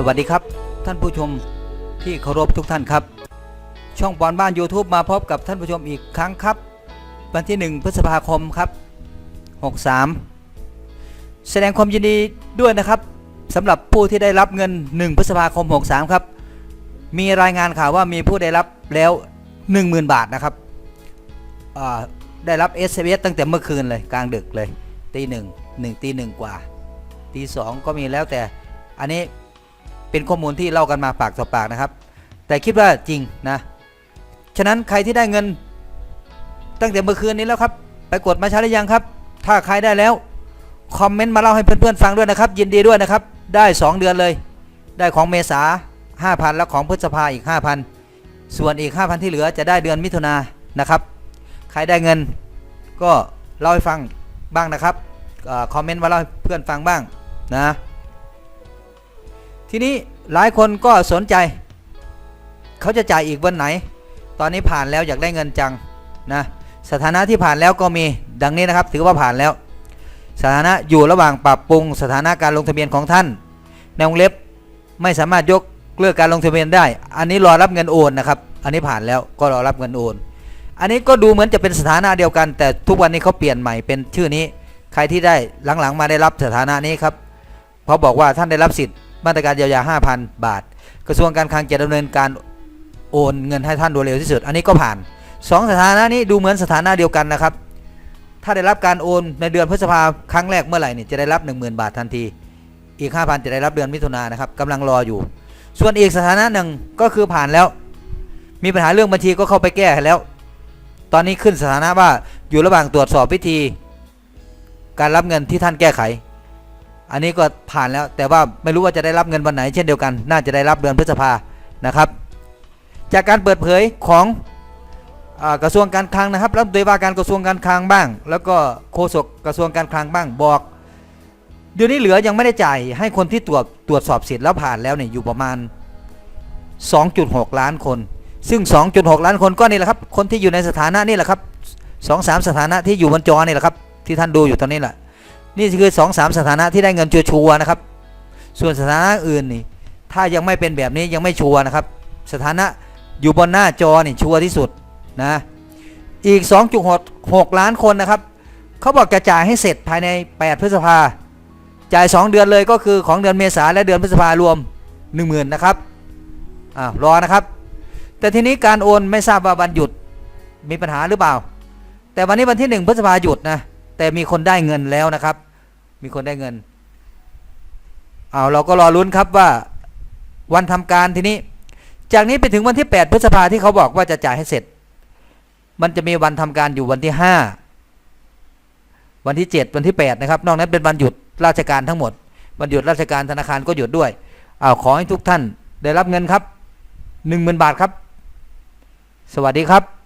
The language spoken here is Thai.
สวัสดีครับ ท่านผู้ชมที่เคารพทุกท่านครับ ช่องบอลบ้าน YouTube มาพบกับท่านผู้ชมอีกครั้งครับ วันที่ 1 พฤษภาคมครับ 63 แสดงความยินดีด้วยนะครับสำหรับผู้ที่ได้รับเงิน 1 พฤษภาคม 63 ครับ มีรายงานข่าวว่ามีผู้ได้รับแล้ว 10,000 บาทนะครับได้รับ s อ s ตั้งแต่เมื่อคืนเลยกลางดึกเลยตีหนึ่งหนึ่งตีหนึ่งกว่าตีสองก็มีแล้วแต่อันนี้ เป็นข้อมูลที่เล่ากันมาปากต่อปากนะครับ แต่คิดว่าจริงนะ ฉะนั้นใครที่ได้เงินตั้งแต่เมื่อคืนนี้แล้วครับ ไปกดมาใช้หรือยังครับ ถ้าใครได้แล้วคอมเมนต์มาเล่าให้เพื่อนๆฟังด้วยนะครับ ยินดีด้วยนะครับ ได้ 2 เดือนเลย ได้ของเมษา5,000 แล้วของพฤษภาอีก 5,000 ส่วนอีก 5,000 ที่เหลือจะได้เดือนมิถุนานะครับ ใครได้เงินก็เล่าให้ฟังบ้างนะครับอคอมเมนต์มาเล่าให้เพื่อนฟังบ้างนะ ทีนี้หลายคนก็สนใจ เขาจะจ่ายอีกวันไหน ตอนนี้ผ่านแล้วอยากได้เงินจังนะสถานะที่ผ่านแล้วก็มีดังนี้นะครับ ถือว่าผ่านแล้ว สถานะอยู่ระหว่างปรับปรุงสถานะการลงทะเบียนของท่าน ในวงเล็บไม่สามารถยกเลิกการลงทะเบียนได้ อันนี้รอรับเงินโอนนะครับ อันนี้ผ่านแล้วก็รอรับเงินโอน อันนี้ก็ดูเหมือนจะเป็นสถานะเดียวกัน แต่ทุกวันนี้เขาเปลี่ยนใหม่เป็นชื่อนี้ ใครที่ได้หลังๆ มาได้รับสถานะนี้ครับเขาบอกว่าท่านได้รับสิทธิ์ มาตรการเยียวยา 5,000 บาท กระทรวงการคลังจะดำเนินการโอนเงินให้ท่านโดยเร็วที่สุด อันนี้ก็ผ่านสองสถานะนี้ดูเหมือนสถานะเดียวกันนะครับ ถ้าได้รับการโอนในเดือนพฤษภาครั้งแรกเมื่อไหร่เนี่ยจะได้รับ 10,000 บาททันที อีก 5,000 จะได้รับเดือนมิถุนายนนะครับกำลังรออยู่ ส่วนอีกสถานะหนึ่งก็คือผ่านแล้ว มีปัญหาเรื่องบัญชีก็เข้าไปแก้แล้ว ตอนนี้ขึ้นสถานะว่าอยู่ระหว่างตรวจสอบพิธี การรับเงินที่ท่านแก้ไข อันนี้ก็ผ่านแล้วแต่ว่าไม่รู้ว่าจะได้รับเงินวันไหนเช่นเดียวกัน น่าจะได้รับเดือนพฤษภานะครับ จากการเปิดเผยของอกระทรวงการคลังนะครับรัฐมนตรีว่าการกระทรวงการคลังบ้าง แล้วก็โฆษกกระทรวงการคลังบ้างบอกเดี๋ยวนี้เหลือยังไม่ได้จ่ายให้คนที่ตรวจตรวจสอบสิทธิ์แล้วผ่านแล้วเนี่ยอยู่ประมาณ 2.6 ล้านคน ซึ่ง 2.6 ล้านคนก็นี่แหละครับ คนที่อยู่ในสถานะนี่แหละครับสองสามสถานะที่อยู่บนจอนี่แหละครับ ที่ท่านดูอยู่ตอนนี้แหละ นี่คือ2อสามสถานะที่ได้เงินชัวร์นะครับ ส่วนสถานะอื่นนี่ถ้ายังไม่เป็นแบบนี้ยังไม่ชัวร์นะครับ สถานะอยู่บนหน้าจอนี่ชัวร์ที่สุดนะอีก 2.6ล้านคนนะครับเขาบอกจะจ่ายให้เสร็จภายใน 8 พฤษภาจ่าย 2 เดือนเลยก็คือของเดือนเมษาและเดือนพฤษภารวม 10,000นะครับอ่ารอนะครับ แต่ทีนี้การโอนไม่ทราบว่าวันหยุดมีปัญหาหรือเปล่า แต่วันนี้วันที่ 1 พฤษภาหยุดนะแต่มีคนได้เงินแล้วนะครับ มีคนได้เงิน เอาเราก็รอลุ้นครับว่าวันทำการทีนี้ จากนี้ไปถึงวันที่ 8 พฤษภาที่เขาบอกว่าจะจ่ายให้เสร็จ มันจะมีวันทำการอยู่วันที่ 5 วันที่ 7 วันที่ 8 นะครับ นอกนั้นเป็นวันหยุดราชการทั้งหมด วันหยุดราชการธนาคารก็หยุดด้วยเอาขอให้ทุกท่านได้รับเงินครับ 10,000 บาทครับ สวัสดีครับ